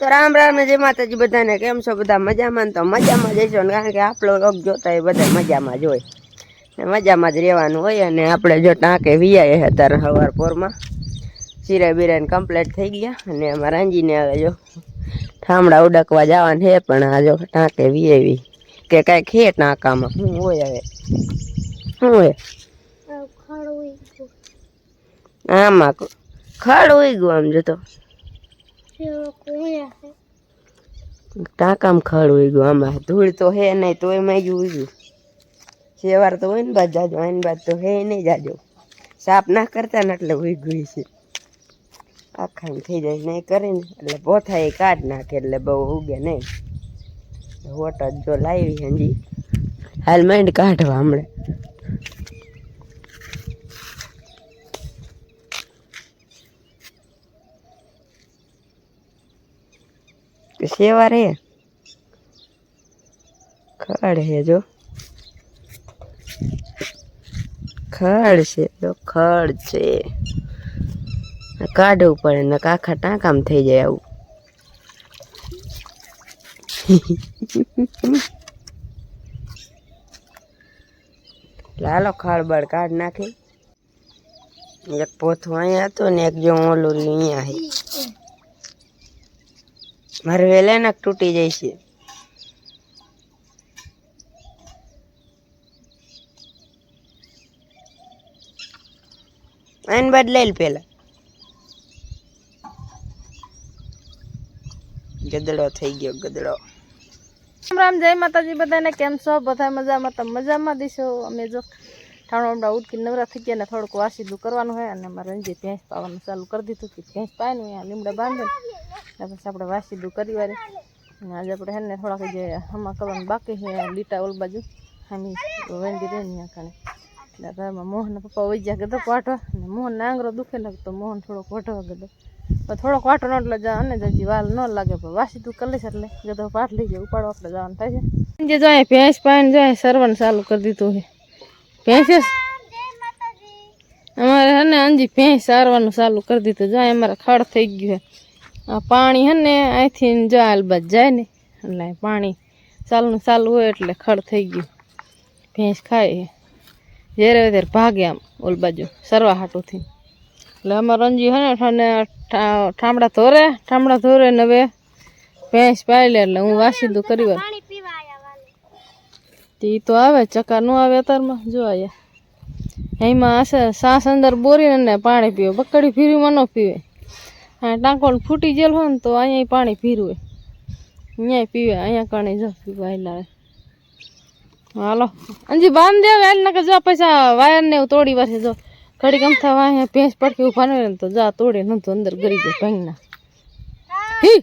તો રામ રામ ને જય માતાજી બધાને. કેમ છો બધા? મજામાં તો મજામાં જઈશો ને? કારણ કે આપણો લોક જોતા હોય બધા મજામાં જ હોય. ને મજામાં જ રહેવાનું હોય અને આપણે જો ટાંકે વિયા અત્યારે સવાર પોરમાં સિરાય બીરાને કમ્પ્લીટ થઈ ગયા અને અમારા રાંજીને હવે જો ઠામડા ઉડકવા જવાનું છે પણ આ જો ટાંકે વિયાવી કે કાંઈક છે ટાંકામાં? શું હોય હવે? શું હોય? આમાં ખડ હોય ગયું આમ જતો ટાંકામ ખડ હોય ગયું, આમાં ધૂળ તો હે નહીં તો એમાં જ ઉગ્યું શેવાર તો હોય ને બાદ જાજો, આની બાદ તો હે નહીં જાજો. સાફ ના કરતા ને એટલે ઉગ્યું છે. આખા થઈ જાય, નહીં કરે ને, એટલે પોથા એ કાઢ નાખે એટલે બહુ ઉગે નહીં. હોટ જ જો લાવી હજી. હાલ માંડ કાઢવા હમણાં. કે સેવા રે. ખડ હે જો. ખડ છે જો, ખડ છે. કાઢવું પડે, ને આખા ટાંકામ થઈ જાય આવું. લાલો ખળબળ કાઢ નાખી. એક પોથું અહીંયા હતું ને એક જો ઓલું અહીંયા મારે વેલા નાક તૂટી જાય છે. એન બાદ લે પેલા. ગદડો થઈ ગયો, ગદડો. રામ જય માતાજી, બધાને કેમ છો? બધા મજામાં તો મજામાં? દીશો, અમે જો ઠાણો હમણાં ઉટકી નવરા થઈ ગયા ને થોડુંક વાસીદું કરવાનું હોય અને અમારે રંજી ભેંસ પાવાનું ચાલુ કરી દીધું કે ભેંસ પાય ને લીમડા બાંધે ને. પછી આપણે વાસીદું કરી અને આજે આપણે હેને થોડાક જે હમા કરવાનું બાકી છે લીટા ઓલ બાજુ. હામી વેંડી રહે ને કાણે એટલે ઘરમાં મોહનના પપ્પા વહી ગયા પાટવા. અને મોહન આંગરો દુખે લાગતો મોહન થોડોક વઢવા ગધો. પણ થોડોક વાટો ન એટલે અને જજી વાલ ન લાગે. પણ વાસી તું કરી લઈશ એટલે ગધો પાટ લઈ જાય ઉપાડો આપણે જવાનું થાય છે. જે જાય ભેંસ પાઈને જાય સરવણ ચાલુ કરી દીધું છે. ભેંસ? અમારે હે ને અંજી ભેંસ સારવાનું ચાલુ કરી દીધું. જાય અમારે ખડ થઈ ગયું છે. આ પાણી હે ને અહીંથી જો આલબાદ જાય ને. એટલે પાણી ચાલુ ચાલુ હોય એટલે ખડ થઈ ગયું. ભેંસ ખાય જ્યારે ત્યારે ભાગે આમ ઓલ બાજુ સરવા હાટુથી. એટલે અમારે રંજી હે ને ઠામડા ધોરે ઠામડા ધોરે ને હવે ભેંસ પાઈ લે એટલે હું વાસી દઉં કરી વાર. તે ઈ તો આવે ચક્કર ન આવે અત્યારમાં જો આયા. એમાં હશે સાસ અંદર બોરીને ને પાણી પીવે બકડી ફીરીમાં ન પીવે. આ ટાંકો ફૂટી ગયેલ હોય ને તો અહીંયા પાણી પીરવે અહીંયા પીવે અહીંયા કણે જો પીવા લાવે હાલો. અંજી બાંધ દે વેલ ના કે જો પૈસા વાયર ને તોડી વાસે જો. ઘડી ગમતા વાય ભેંસ પડકે ઊભા ને તો જા તોડે નતું અંદર ગરી જાય ભાંગના. હી.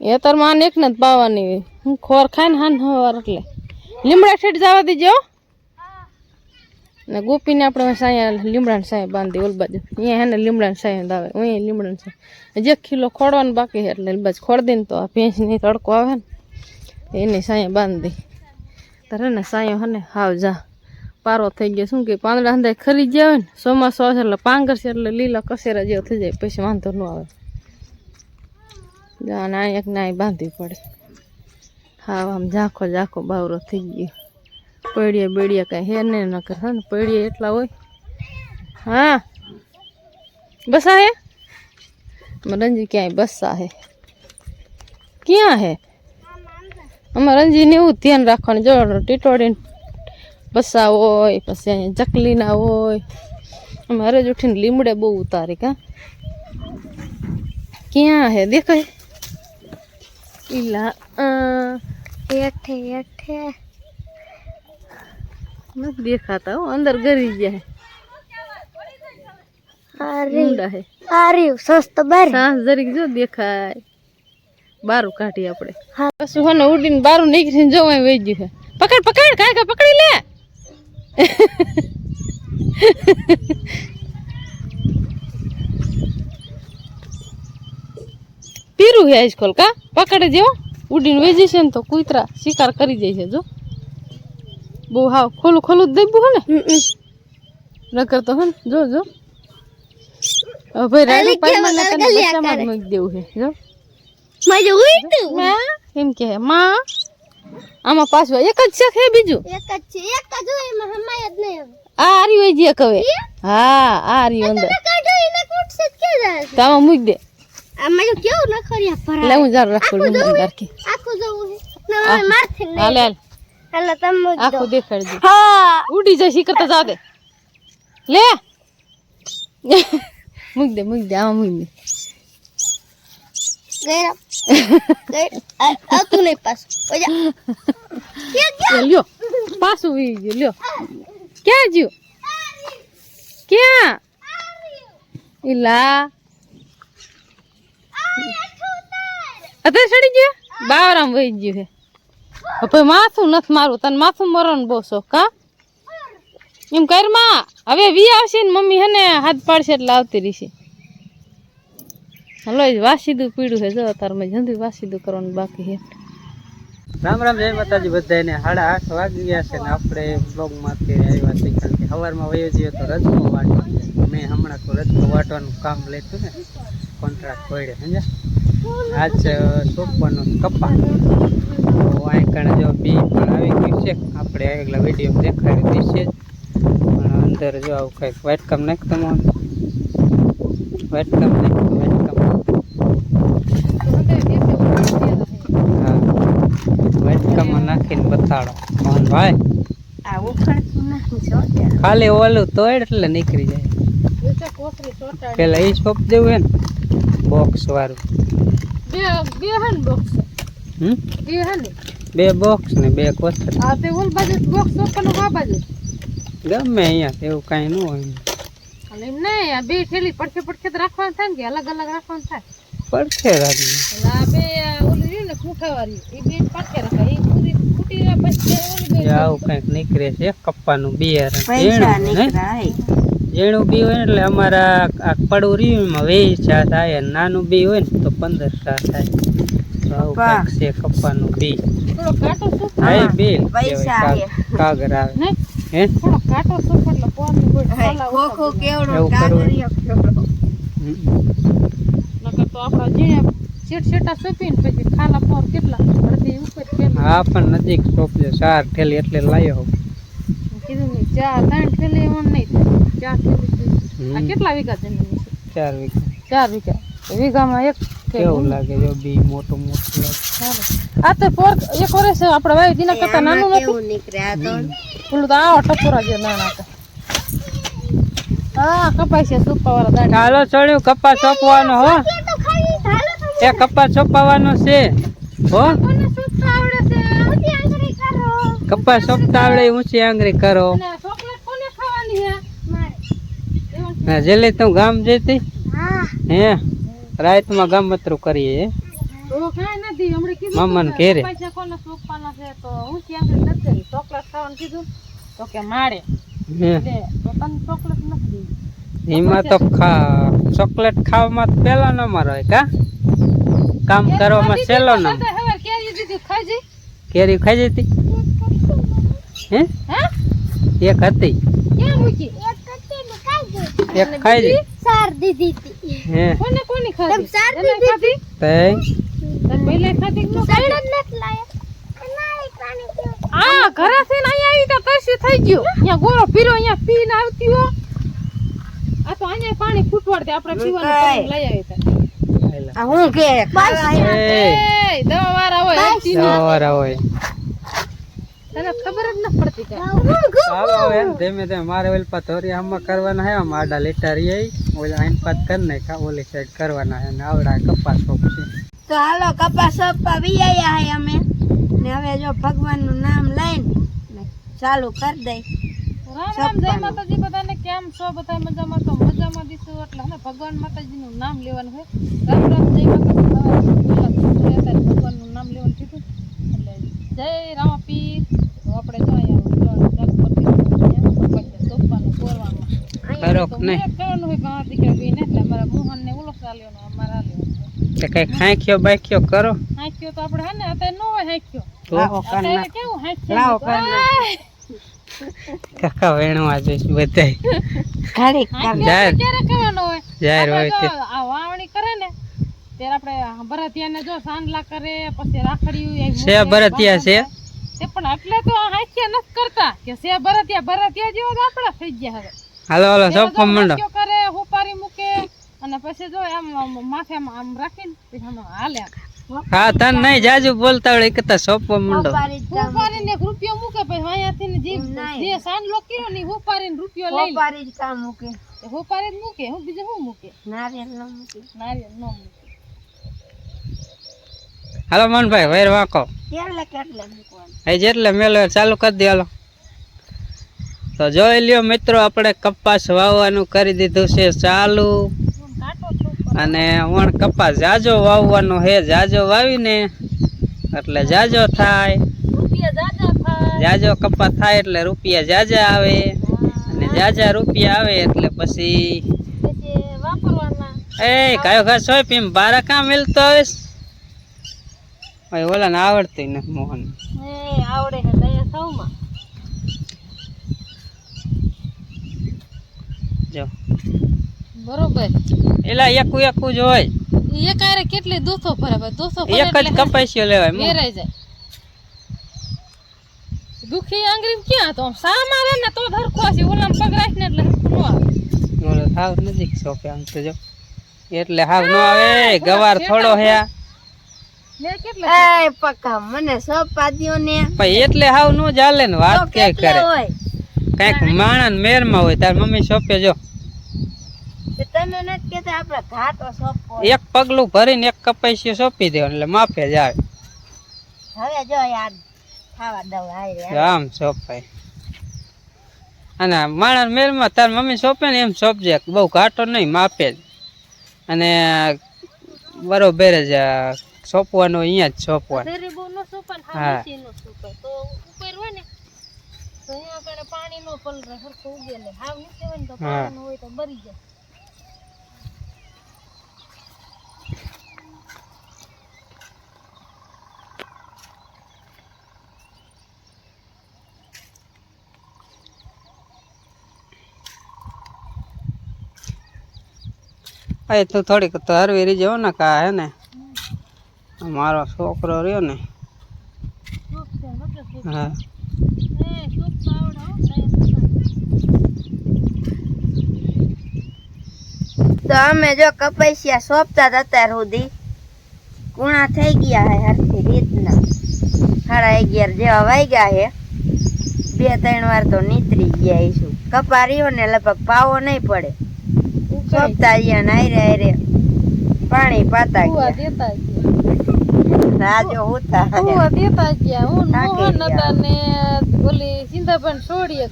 એ તાર માન એક ને જ પાવાની હું ખોર ખાય ને હાન હવાર એટલે. લીમડા ઠેઠ જવા દેજો ને ગોપીને આપણે સાયા લીમડાને સાયા બાંધી ઓલ બાજુ. અહીંયા હે ને લીમડાને સાયા દાવે અહીંયા લીમડાને સાયા જે કિલો ખોડવાનું બાકી છે એટલે બાજુ ખોડ દઈને તો આ ભેંસની તડકો આવે ને, એની સાયા બાંધી. તારે ને સાયો હે ને હાવ જા. પારો થઈ ગયો. શું કે પાંદડા હંધાય ખરી ગયા હોય ને? ચોમાસું આવશે એટલે પાંગર છે એટલે લીલા કસેરા જેવો થઈ જાય. પછી વાંધો ન આવે. જા ના એક ના બાંધવી પડે. હા આમ ઝાખો ઝાખો બાવરો થઈ ગયો. પડીએ બેડીએ કાંઈ હે ને ન કરે, હે ને? પડીએ એટલા હોય. હા. બસા હે? રંજી ક્યાંય બસા હે? ક્યાં હે? અમારે રંજીને એવું જ ધ્યાન રાખવાનું. જો, ટીટોડીને બસા હોય, પછી અહીંયા ચકલીના હોય. અમારે જ ઉઠીને લીમડે બહુ ઉતારી, કા? ક્યાં હે? દેખાય? ઈલા હેઠે હેઠે નથી દેખાતા હો અંદર ગરી આર્યું બાર સાસ જરીક જો દેખાય બારું કાઢી આપણે પછી હને ઉડીને બારું નીકળીને જોવા વહી ગયું છે પકડ પકડ કાંઈ કાંઈ પકડી લે પીરું આઈસ ખોલ કા? પકડે જેવો ઉડીને વહી છે ને તો કૂતરા શિકાર કરી જાય છે જો. બહુ હાવ ખોલું ખોલું જ દેવું હે ને. નકર તો હે ને જો જો. હવે રાડુ પાડમાં ને તને બચ્ચામાં મૂકી દેવું છે જો. મારે ઉઈતું માં? એમ કે માં આમાં પાછું એક જ છે કે બીજું? એક જ છે એક જ હોય એમાં હમાય જ નહીં આ આરી હોય જે કવે હા આ આરી અંદર. કાઢો એને કુટસે જ કે જાય તો મૂકી દે. આમાં જો કેવું નખરિયા ભરા લે હું જાર રાખું લઉં મને રાખી આખું જવું છે ના મારથી હાલ હાલ. હાલો તમે દો આખું દેખાડજે હા. ઉડી જાય શી કરતા જા દે લે. મૂક દે મૂક દે આમાં મૂક દે. ગયા ગયા આવતું નહીં પાછું. ઓજા એ લ્યો પાછું વી ગયું લ્યો. ક્યાં જ્યું ક્યાં? ઇલા અત્યારે ચડી ગયો? બાવરામ વહી ગયું છે. હવે માથું નથી મારું તને માથું મરવાનું બહુ શોખ, હા? એમ કરમાં, હવે વી આવશે ને મમ્મી હે ને હાથ પાડશે એટલે આવતી રહીશે. હલો વાસીદું પીડું છે, જો તાર મેં જલ્દી વાસીદું કરવાનું બાકી છે. રામ રામ, જય માતાજી બધાને સાડા આઠ વાગી ગયા છે ને આપણે બ્લોગમાંથી આવ્યા છીએ કારણ કે સવારમાં વયો જઈએ તો રજકો વાટવા મેં હમણાં તો રજકો વાટવાનું કામ લેતું ને, કોન્ટ્રાક્ટ પડે, સમજ્યા? આજ સોંપવાનો કપા તો અહીં કણે જો બી પણ આવી ગયું છે. આપણે આગલા વીડિયો દેખાડી દીશે જ પણ અંદર જો આવું કંઈક વેટકમ નાખતો મોન વાટકામ નાખતો વાટકામ હા. વાટકામાં નાખીને બતાડો. મોહન ભાઈ? આ ઉખડતું નાખું છો અત્યારે. ખાલી ઓલું તોડ એટલે નીકળી જાય. પેલા એ છોપ દેવું હે ને? બોક્સ વાળું. બે બે હે બોક્સ હમ? બે હન બે બોક્સ ને બે કોથર આ તે ઓલ બાજુ બોક્સ ઓપન આ બાજુ. ગમે અહીંયા એવું કાંઈ ન હોય અને એમ નહીં આ બે થેલી પડખે પડખે જ રાખવાનું થાય ને કે અલગ અલગ રાખવાનું થાય? પડખે રાખી. એટલે આ બે આ ઓલું રહ્યું ને પૂંઠાવાળી એ બે પડખે રખાય એ પૂરી ફૂટી રહ્યા પછી ઓલી બે આવું કંઈક નીકળે છે કપ્પાનું બિયારણ. પૈસા નીકળાય. ઝીણું બી હોય ને એટલે અમારા આકપાડું રહ્યું વીસ ચા થાય અને નાનું બી હોય ને તો પંદર ચા થાય. છે કપ્પાનું બી. થોડો કાંટો સૂપ હા કાગ- કાગર આવે. હે? હા પણ નજીક સોંપજો ચાર ઠેલી એટલે લાયો. કીધું નહીં ચાર ત્રણ ઠેલી એમાં નહીં ચાર આ કેટલા વીઘા જમીન છે? ચાર વીઘા. ચાર વીઘા. વીઘામાં એક. કેવું લાગે જો બી મોટું મોટું લાગે? આ તો પોર એક વર્ષ આપણે વાવી દીના કરતા નાનું આમાં નથી. કેવું નીકળે આ તો? પેલું તો આવા ટપોરા જે નાના હતા. હા કપાય છે સુપા વાળા દાણા ચાલો ચડ્યું કપા સોંપવાનો હો. એ કપાસ સોંપાવાનો છે હો. કપાસ સોંપતા આવડે ઊંચી આંગળી કરો અને આ ચોકલેટ કોને ખાવાની છે મારે એવું હા જેલે તું ગામ જતી? હા. રાતમાં કરીએ નથી હમણાં કીધું મામાને ઘેરે. એમાં તો ખા ચોકલેટ ખાવામાં પેલો નંબર હોય કા કામ કરવામાં છેલ્લો નંબર કેરી ખાઈ જતી? હે? એક હતી. એક ખાઈ જઈ સાર દીધી હતી. હે. કોને કોની ખાધી? તમ સાર દીધી હતી. તે તને પહેલા ખાધી કે ન ખાધી? નથી લાયા. આ ઘરેથી ને અહીંયા આવી તો તરસી થઈ ગયું. અહીંયા ગોળો પીરો અહીંયા પીને આવતી હો. આ તો અહીંયા પાણી ફૂટવાડતી આપણે પીવાનું પાણી લઈ આવી તા. આ હું કે? દવા વાળા હોય દવા ના. હોય. પડતી કાંઈ. ચાલો હવે એમ ધીમે ધીમે મારે ઓલી પાત ધોરી આમાં કરવાના હે આમ આડા લીટા રહી ઓલા આઈન પાત કરી નાખા ઓલી સાઈડ કરવાના હે ને આવડા કપાસ સોંપશે. તો હાલો કપાસ સોંપવા વિયાયા હે અમે. ને હવે જો ભગવાનનું નામ લઈને ને ચાલુ કરી દઈ રામ રામ જય માતાજી બધાને કેમ છો? બધા મજામાં તો મજામાં દીશું એટલે હે ને ભગવાન માતાજીનું નામ લેવાનું હોય રામ રામ જય માતાજી. સવારે પહેલા તો અત્યારે ભગવાનનું નામ લેવાનું કીધું. એટલે જય રામાપીર તો આપણે જો અહીંયા ચાલુ કરી દીધું અહીંયા પછી સોપાનું કોરવાનું ખરો તો કે નહીં મુહૂર્ત કરવાનું હોય ગાવા દીકરા બેને એટલે અમારા મોહન ને ઓલો ચાલ્યો અમારે આ લેવાનું તે કઈ ખાંખ્યો બાખ્યો કરો. હાંક્યો તો આપણે હે ને અત્યારે ન હોય હાંક્યો. તો? કેવું હાંક્યો? લાવો નહીં કાકા વેણવા જઈશ બધાય. ઘડીક જાહેર ક્યારે કરવાનો હોય? જાહેર હોય તે આ વાવણી કરે ને ત્યારે આપણે ભરતિયાને જો સાંડલા કરે પછી રાખડીયું છે ભરતિયા છે તે પણ એટલે તો આ હાથિયા નથી કરતા કે સે ભરતિયા ભરતિયા જેવો તો આપણા થઈ ગયા હવે. હાલો હાલો સબ જો માંડો. કરે હુપારી મૂકે? અને પછી જો આમ માથે આમ રાખીને પછી આમ હાલે હા? તન નહીં જાજુ બોલતા હોય કે સોપવા માંડો. હુપારીને એક રૂપિયો મૂકે પછી અહીંયાથી જીવ જે સાન સાંડલો કર્યો ને ઈ હુપારીને રૂપિયો લઈ લે કામ મૂકે? હુપારી જ મૂકે? હું બીજું શું મૂકે? નારિયેલ ન મૂકે. નારિયેલ ન મૂકે. હાલો મનભાઈ વેર વાંકો. કેટલે કેટલે મૂકવાનું? એ જેટલે મેલો ચાલુ કરી દે હાલો. તો જોઈ લ્યો મિત્રો આપણે કપાસ વાવવાનું કરી દીધું છે ચાલુ. અને વણ કપાસ જાજો વાવવાનો હે જાજો વાવીને એટલે જાજો થાય. જાજો કપાસ થાય એટલે રૂપિયા જાજા આવે. અને જાજા રૂપિયા આવે એટલે પછી એ કયો ઘાસ હોય પીમ બારા કામ મિલતો આવે ભાઈ ઓલા ને આવડતી નથી મોહન એ આવડે છે દયા સૌમાં જો બરોબર. એલા એકું એકું જ હોય. એ કારે કેટલી દોસો ફરે ભાઈ? દોસો એક જ એટલે કપાસ્યો લેવાય મેરાઈ જાય. દુખી આંગળી ક્યાં તો સા મારે ને તો ધરખો છે ઓલામ પગ રાખીને એટલે નો આવે. ઓલો હાવ નજીક સોંપે આમ તો જો. એટલે હાવ નો આવે ગવાર થોડો હે. એ પક્કા મને સોંપા દ્યો ને. પણ એટલે હાવ નો ચાલે ને વાત કે કરે? હોય? કંઈક માણસ મેરમાં હોય તાર મમ્મી સોંપે જો. એક પગલું ભરીને એક કપાસ્યો સોંપી દેવાનું એટલે માફે જ આવે હવે જો યાર ખાવા દઉં આમ સોંપાય. અને માણસ મેરમાં તાર મમ્મી સોંપે ને એમ સોંપજે બહુ ઘાટો નહીં માપે જ. અને બરોબર જ સોંપવાનું અહીંયા જ સોંપવાનું. હા. હા નીચે નો સુપાય તો ઉપર હોય ને તો અહીંયા આગળ પાણી નો પલરે હરખું ઉગે લે. હાવ નીચે હોય ને તો પાણી હોય તો બરી જાય. એ તું થોડીક તો હરવી રહી જવો ને કા હે ને? મારો છોકરો રહ્યો ને સુપ છે મતલબ સુપ હા એ સુપ તો આવડે હો દયા તો અમે જો કપાસિયા સોંપતા હતા અત્યાર સુધી. કુણા થઈ ગયા હે હરખી રીતના. સાડા અગિયાર જેવા વાગ્યા હે. બે ત્રણ વાર તો નીતરી ગયા છું કપા રહ્યો ને લગભગ પાવો નહીં પડે. સોંપતા રહ્યા ને આયરે આયરે પાણી પાતા ગયા. રાજો કુવા દેતા ગયા. હું મોહન ગયા. હતા ને ઓલી સિંધાબેન છોડી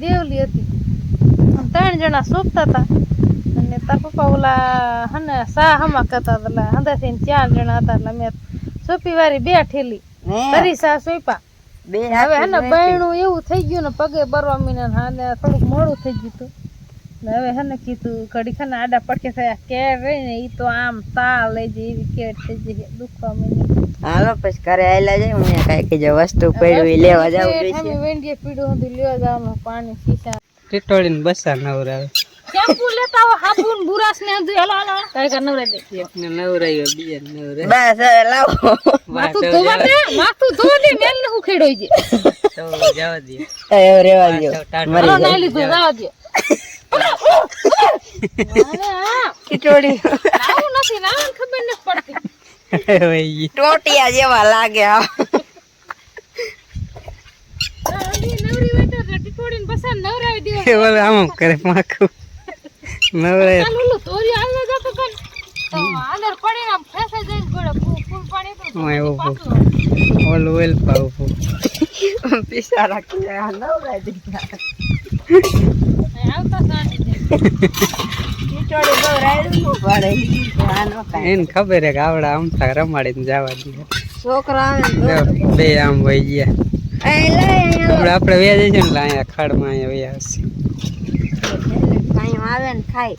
દેવલી હતી. ત્રણ જણા સોંપતા હતા અને તાર પપ્પા ઓલા હને સા હમા કરતા હતા એટલે હંધાથી ચાર જણા હતા એટલે મેં સોંપી વારી બે ઠેલી કરી સા સોપા બે હવે હે ને બહેણું એવું થઈ ગયું ને પગે બરવા મીને ને હાને થોડુંક મોડું થઈ ગયું હતું ને હવે હે ને કીધું ઘડી ખાને આડા પડકે થયા કેર રહી ને ઈ તો આમ તા લઈ જઈ એવી કેર થઈ જાય દુખવા મીની હાલો પછી ઘરે આવેલા જાય હું અહીંયા કઈ જે વસ્તુ પડ્યું ઈ લેવા જાવ અમે વેંડીએ પીડું હતું લેવા જવાનું પાણી શીશા ટીટોળીને બસા નવરાવે શેમ્પુ લેતા આવો હાબુ બુરાસ ને હજુ હેલો હેલો કઈ કર નવરે દે. એકને નવરાયો બીજાને નવરાય. બસ હવે લાવો. માથું ધોવા દે માથું ધોવા દે મેલ ને હું ખેડોઈ જે તો જવા દે. હવે રેવા દો. ટાટા. હલો લીધું જવા દે. અરે આવું નથી નાવન ખબર નથી પડતી. ટોટિયા જેવા લાગે આ નવરી પસાર નવરાવી આમ કરે માખું. તોરી જતો કર તો આમ ગોળે ફૂલ પાણી તો ઓય ઓલું પીસા રાખી નવરા દીધા આવતા બહુ રાયડું ન પડે. આનો કાંઈ. એને ખબર હે કે આવડા આમથા રમાડીને જવા દે. છોકરો બે આમ વહી ગયા. હમણાં આપણે વ્યાજ છે ને અહીંયા ખડમાં અહીંયા વ્યા આવશે કાંઈ આવે ને ખાય.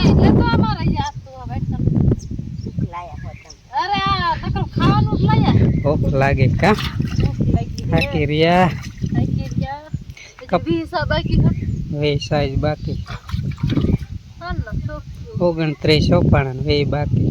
એટલે તો અમારે યાદ તો હવે વેટમ લાયા હો તમે. અરે તકલ ખાવાનું જ લાયા. ભૂખ લાગે કા? લાગી થાકી રહ્યા. થાકી કપ વીસ બાકી સાઈઝ બાકી. ઓગણત્રીસ ચોપાણા વે બાકી.